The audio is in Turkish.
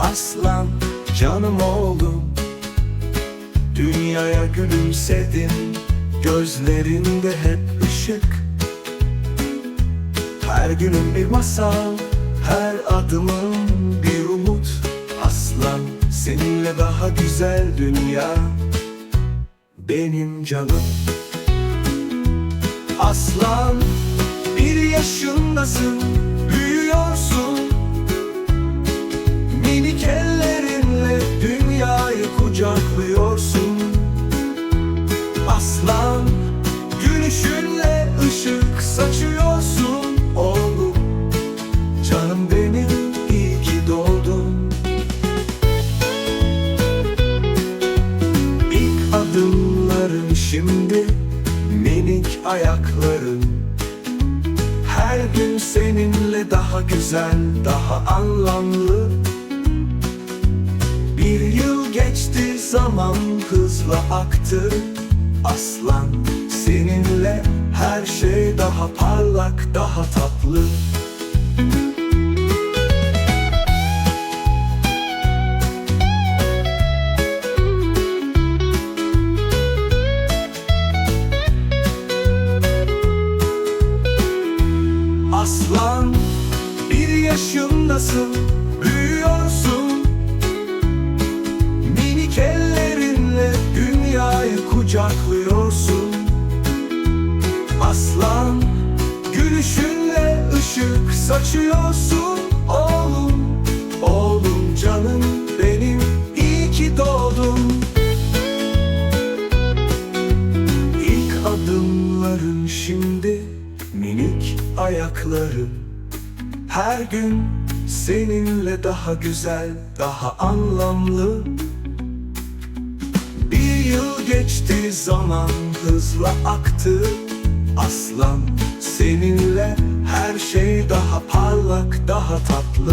aslan canım oğlum. Dünyaya gülümsedin Gözlerinde hep ışık. Her günün bir masal Her adımın bir umut. Aslan seninle daha güzel dünya. Benim canım. Aslan bir yaşındasın Aslan gülüşünle ışık saçıyorsun Oğlum. Canım benim iyi ki doğdun. İlk adımların şimdi minik ayakların. Her gün seninle daha güzel, daha anlamlı. Bir yıl geçti zaman hızla aktı Aslan. Seninle her şey daha parlak, daha tatlı. Aslan bir yaşındasın büyüyorsun gülüşünle ışık saçıyorsun Oğlum, oğlum canım benim iyi ki doğdun. İlk adımların şimdi minik ayakların Her gün seninle daha güzel, daha anlamlı. Bir yıl geçti zaman hızla aktı Aslan seninle her şey daha parlak, daha tatlı